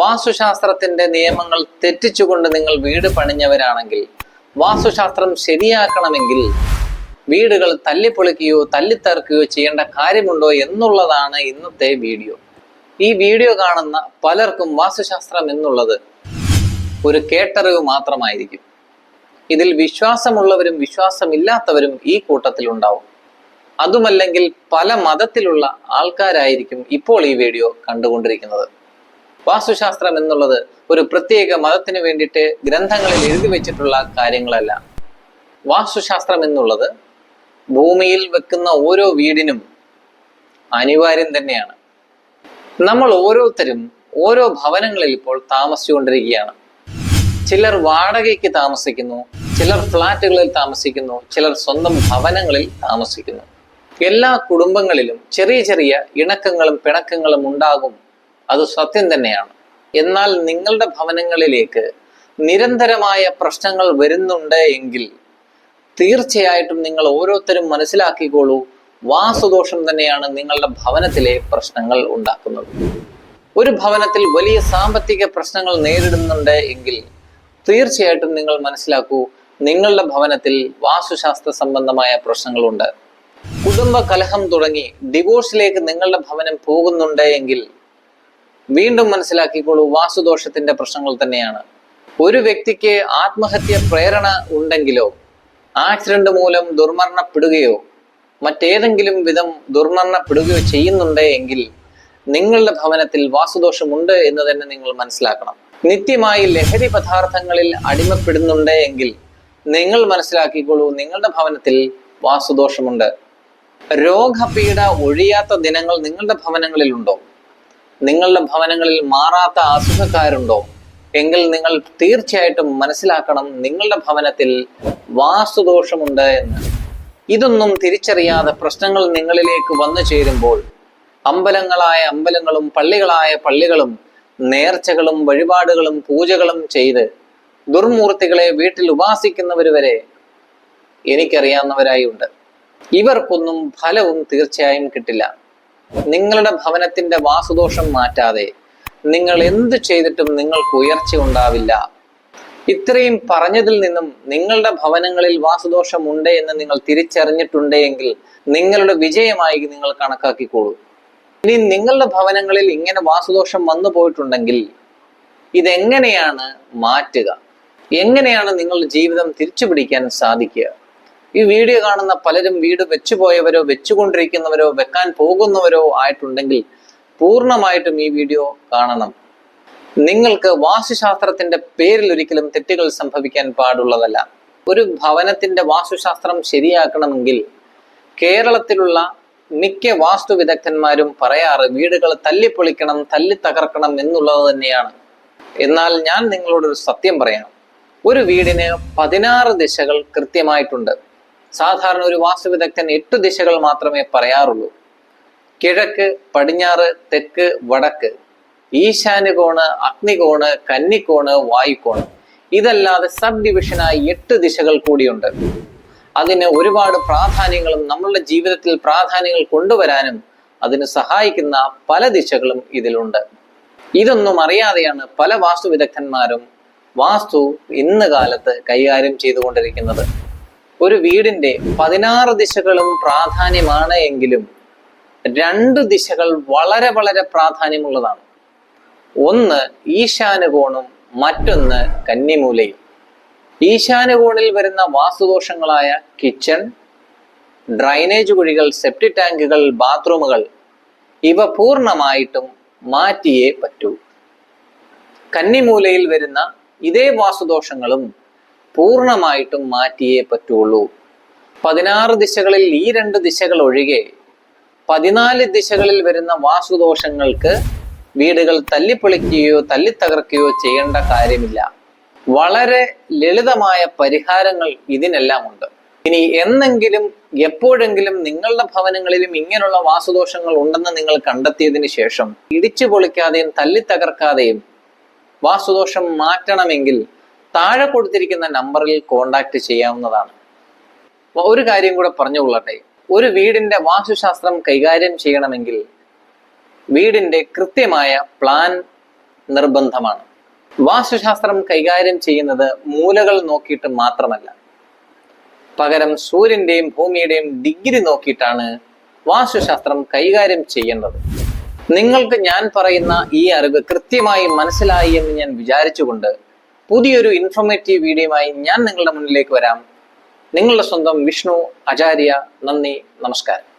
വാസ്തുശാസ്ത്രത്തിന്റെ നിയമങ്ങൾ തെറ്റിച്ചുകൊണ്ട് നിങ്ങൾ വീട് പണിഞ്ഞവരാണെങ്കിൽ വാസ്തുശാസ്ത്രം ശരിയാക്കണമെങ്കിൽ വീടുകൾ തല്ലിപ്പൊളിക്കുകയോ തല്ലിത്തർക്കുകയോ ചെയ്യേണ്ട കാര്യമുണ്ടോ എന്നുള്ളതാണ് ഇന്നത്തെ വീഡിയോ. ഈ വീഡിയോ കാണുന്ന പലർക്കും വാസ്തുശാസ്ത്രം എന്നുള്ളത് ഒരു കേട്ടറിവ് മാത്രമായിരിക്കും. ഇതിൽ വിശ്വാസമുള്ളവരും വിശ്വാസമില്ലാത്തവരും ഈ കൂട്ടത്തിൽ ഉണ്ടാവും അതുമല്ലെങ്കിൽ പല മതത്തിലുള്ള ആൾക്കാരായിരിക്കും ഇപ്പോൾ ഈ വീഡിയോ കണ്ടുകൊണ്ടിരിക്കുന്നത്. വാസ്തുശാസ്ത്രം എന്നുള്ളത് ഒരു പ്രത്യേക മതത്തിന് വേണ്ടിയിട്ട് ഗ്രന്ഥങ്ങളിൽ എഴുതി വെച്ചിട്ടുള്ള കാര്യങ്ങളല്ല. വാസ്തുശാസ്ത്രം എന്നുള്ളത് ഭൂമിയിൽ വെക്കുന്ന ഓരോ വീടിനും അനിവാര്യം തന്നെയാണ്. നമ്മൾ ഓരോരുത്തരും ഓരോ ഭവനങ്ങളിൽ ഇപ്പോൾ താമസിച്ചുകൊണ്ടിരിക്കുകയാണ്. ചിലർ വാടകയ്ക്ക് താമസിക്കുന്നു ചിലർ ഫ്ലാറ്റുകളിൽ താമസിക്കുന്നു ചിലർ സ്വന്തം ഭവനങ്ങളിൽ താമസിക്കുന്നു. എല്ലാ കുടുംബങ്ങളിലും ചെറിയ ചെറിയ ഇണക്കങ്ങളും പിണക്കങ്ങളും ഉണ്ടാകും. അത് സത്യം തന്നെയാണ്. എന്നാൽ നിങ്ങളുടെ ഭവനങ്ങളിലേക്ക് നിരന്തരമായ പ്രശ്നങ്ങൾ വരുന്നുണ്ട് എങ്കിൽ തീർച്ചയായിട്ടും നിങ്ങൾ ഓരോരുത്തരും മനസ്സിലാക്കിക്കോളൂ വാസുദോഷം തന്നെയാണ് നിങ്ങളുടെ ഭവനത്തിലെ പ്രശ്നങ്ങൾ ഉണ്ടാക്കുന്നത്. ഒരു ഭവനത്തിൽ വലിയ സാമ്പത്തിക പ്രശ്നങ്ങൾ നേരിടുന്നുണ്ട് എങ്കിൽ തീർച്ചയായിട്ടും നിങ്ങൾ മനസ്സിലാക്കൂ നിങ്ങളുടെ ഭവനത്തിൽ വാസ്തുശാസ്ത്ര സംബന്ധമായ പ്രശ്നങ്ങളുണ്ട്. കുടുംബ കലഹം തുടങ്ങി ഡിവോഴ്സിലേക്ക് നിങ്ങളുടെ ഭവനം പോകുന്നുണ്ട് എങ്കിൽ വീണ്ടും മനസ്സിലാക്കിക്കോളൂ വാസുദോഷത്തിന്റെ പ്രശ്നങ്ങൾ തന്നെയാണ്. ഒരു വ്യക്തിക്ക് ആത്മഹത്യ പ്രേരണ ഉണ്ടെങ്കിലോ ആക്സിഡന്റ് മൂലം ദുർമരണപ്പെടുകയോ മറ്റേതെങ്കിലും വിധം ദുർമരണപ്പെടുകയോ ചെയ്യുന്നുണ്ട് എങ്കിൽ നിങ്ങളുടെ ഭവനത്തിൽ വാസുദോഷമുണ്ട് എന്ന് തന്നെ നിങ്ങൾ മനസ്സിലാക്കണം. നിത്യമായി ലഹരി പദാർത്ഥങ്ങളിൽ അടിമപ്പെടുന്നുണ്ട് എങ്കിൽ നിങ്ങൾ മനസ്സിലാക്കിക്കോളൂ നിങ്ങളുടെ ഭവനത്തിൽ വാസുദോഷമുണ്ട്. രോഗപീഠ ഒഴിയാത്ത ദിനങ്ങൾ നിങ്ങളുടെ ഭവനങ്ങളിൽ ഉണ്ടോ നിങ്ങളുടെ ഭവനങ്ങളിൽ മാറാത്ത അസുഖക്കാരുണ്ടോ? എങ്കിൽ നിങ്ങൾ തീർച്ചയായിട്ടും മനസ്സിലാക്കണം നിങ്ങളുടെ ഭവനത്തിൽ വാസ്തുദോഷമുണ്ട് എന്ന്. ഇതൊന്നും തിരിച്ചറിയാതെ പ്രശ്നങ്ങൾ നിങ്ങളിലേക്ക് വന്നു ചേരുമ്പോൾ അമ്പലങ്ങളായ അമ്പലങ്ങളും പള്ളികളായ പള്ളികളും നേർച്ചകളും വഴിപാടുകളും പൂജകളും ചെയ്ത് ദുർമൂർത്തികളെ വീട്ടിൽ ഉപാസിക്കുന്നവർ വരെ എനിക്കറിയാവുന്നവരായി ഉണ്ട്. ഇവർക്കൊന്നും ഫലവും തീർച്ചയായും കിട്ടില്ല. നിങ്ങളുടെ ഭവനത്തിന്റെ വാസുദോഷം മാറ്റാതെ നിങ്ങൾ എന്ത് ചെയ്തിട്ടും നിങ്ങൾക്ക് ഉയർച്ച ഉണ്ടാവില്ല. ഇത്രയും പറഞ്ഞതിൽ നിന്നും നിങ്ങളുടെ ഭവനങ്ങളിൽ വാസുദോഷം ഉണ്ട് എന്ന് നിങ്ങൾ തിരിച്ചറിഞ്ഞിട്ടുണ്ട് എങ്കിൽ നിങ്ങളുടെ വിജയമായി നിങ്ങൾ കണക്കാക്കിക്കോളൂ. ഇനി നിങ്ങളുടെ ഭവനങ്ങളിൽ ഇങ്ങനെ വാസുദോഷം വന്നു പോയിട്ടുണ്ടെങ്കിൽ ഇതെങ്ങനെയാണ് മാറ്റുക? എങ്ങനെയാണ് നിങ്ങളുടെ ജീവിതം തിരിച്ചു പിടിക്കാൻ സാധിക്കുക? ഈ വീഡിയോ കാണുന്ന പലരും വീട് വെച്ചുപോയവരോ വെച്ചുകൊണ്ടിരിക്കുന്നവരോ വെക്കാൻ പോകുന്നവരോ ആയിട്ടുണ്ടെങ്കിൽ പൂർണമായിട്ടും ഈ വീഡിയോ കാണണം. നിങ്ങൾക്ക് വാസ്തുശാസ്ത്രത്തിന്റെ പേരിൽ ഒരിക്കലും തെറ്റുകൾ സംഭവിക്കാൻ പാടുള്ളതല്ല. ഒരു ഭവനത്തിന്റെ വാസ്തുശാസ്ത്രം ശരിയാക്കണമെങ്കിൽ കേരളത്തിലുള്ള മിക്ക വാസ്തു വിദഗ്ധന്മാരും പറയാറ് വീടുകൾ തല്ലിപ്പൊളിക്കണം തല്ലി തകർക്കണം എന്നുള്ളത് തന്നെയാണ്. എന്നാൽ ഞാൻ നിങ്ങളോടൊരു സത്യം പറയാം. ഒരു വീടിന് പതിനാറ് ദിശകൾ കൃത്യമായിട്ടുണ്ട്. സാധാരണ ഒരു വാസ്തു വിദഗ്ധൻ എട്ട് ദിശകൾ മാത്രമേ പറയാറുള്ളൂ. കിഴക്ക് പടിഞ്ഞാറ് തെക്ക് വടക്ക്. ഈശാനുകോണ് അഗ്നികോണ് കന്നിക്കോണ് വായുക്കോണ്. ഇതല്ലാതെ സബ് ഡിവിഷനായി എട്ട് ദിശകൾ കൂടിയുണ്ട്. അതിന് ഒരുപാട് പ്രാധാന്യങ്ങളും നമ്മളുടെ ജീവിതത്തിൽ പ്രാധാന്യങ്ങൾ കൊണ്ടുവരാനും അതിന് സഹായിക്കുന്ന പല ദിശകളും ഇതിലുണ്ട്. ഇതൊന്നും അറിയാതെയാണ് പല വാസ്തു വിദഗ്ധന്മാരും വാസ്തു ഇന്ന് കാലത്ത് കൈകാര്യം ചെയ്തുകൊണ്ടിരിക്കുന്നത്. ഒരു വീടിന്റെ പതിനാറ് ദിശകളും പ്രാധാന്യമാണ് എങ്കിലും രണ്ട് ദിശകൾ വളരെ വളരെ പ്രാധാന്യമുള്ളതാണ്. ഒന്ന് ഈശാനുകോണും മറ്റൊന്ന് കന്നിമൂലയും. ഈശാനുകോണിൽ വരുന്ന വാസ്തുദോഷങ്ങളായ കിച്ചൺ ഡ്രൈനേജ് കുഴികൾ സെപ്റ്റി ടാങ്കുകൾ ബാത്റൂമുകൾ ഇവ പൂർണമായിട്ടും മാറ്റിയേ പറ്റൂ. കന്നിമൂലയിൽ വരുന്ന ഇതേ വാസ്തുദോഷങ്ങളും പൂർണമായിട്ടും മാറ്റിയേ പറ്റുള്ളൂ. പതിനാറ് ദിശകളിൽ ഈ രണ്ട് ദിശകൾ ഒഴികെ പതിനാല് ദിശകളിൽ വരുന്ന വാസുദോഷങ്ങൾക്ക് വീടുകൾ തല്ലിപ്പൊളിക്കുകയോ തല്ലിത്തകർക്കുകയോ ചെയ്യേണ്ട കാര്യമില്ല. വളരെ ലളിതമായ പരിഹാരങ്ങൾ ഇതിനെല്ലാം ഉണ്ട് ഇനി എന്നെങ്കിലും എപ്പോഴെങ്കിലും നിങ്ങളുടെ ഭവനങ്ങളിലും ഇങ്ങനെയുള്ള വാസുദോഷങ്ങൾ ഉണ്ടെന്ന് നിങ്ങൾ കണ്ടെത്തിയതിന് ശേഷം ഇടിച്ചു പൊളിക്കാതെയും തല്ലിത്തകർക്കാതെയും വാസുദോഷം മാറ്റണമെങ്കിൽ താഴെ കൊടുത്തിരിക്കുന്ന നമ്പറിൽ കോണ്ടാക്ട് ചെയ്യാവുന്നതാണ്. ഒരു കാര്യം കൂടെ പറഞ്ഞുകൊള്ളട്ടെ ഒരു വീടിന്റെ വാസ്തുശാസ്ത്രം കൈകാര്യം ചെയ്യണമെങ്കിൽ വീടിന്റെ കൃത്യമായ പ്ലാൻ നിർബന്ധമാണ്. വാസ്തുശാസ്ത്രം കൈകാര്യം ചെയ്യുന്നത് മൂലകൾ നോക്കിയിട്ട് മാത്രമല്ല. പകരം സൂര്യന്റെയും ഭൂമിയുടെയും ഡിഗ്രി നോക്കിയിട്ടാണ് വാസ്തുശാസ്ത്രം കൈകാര്യം ചെയ്യേണ്ടത്. നിങ്ങൾക്ക് ഞാൻ പറയുന്ന ഈ അറിവ് കൃത്യമായി മനസ്സിലായി എന്ന് ഞാൻ വിചാരിച്ചുകൊണ്ട് പുതിയൊരു ഇൻഫോർമേറ്റീവ് വീഡിയോയുമായി ഞാൻ നിങ്ങളുടെ മുന്നിലേക്ക് വരാം. നിങ്ങളുടെ സ്വന്തം വിഷ്ണു ആചാര്യ നന്ദി നമസ്കാരം.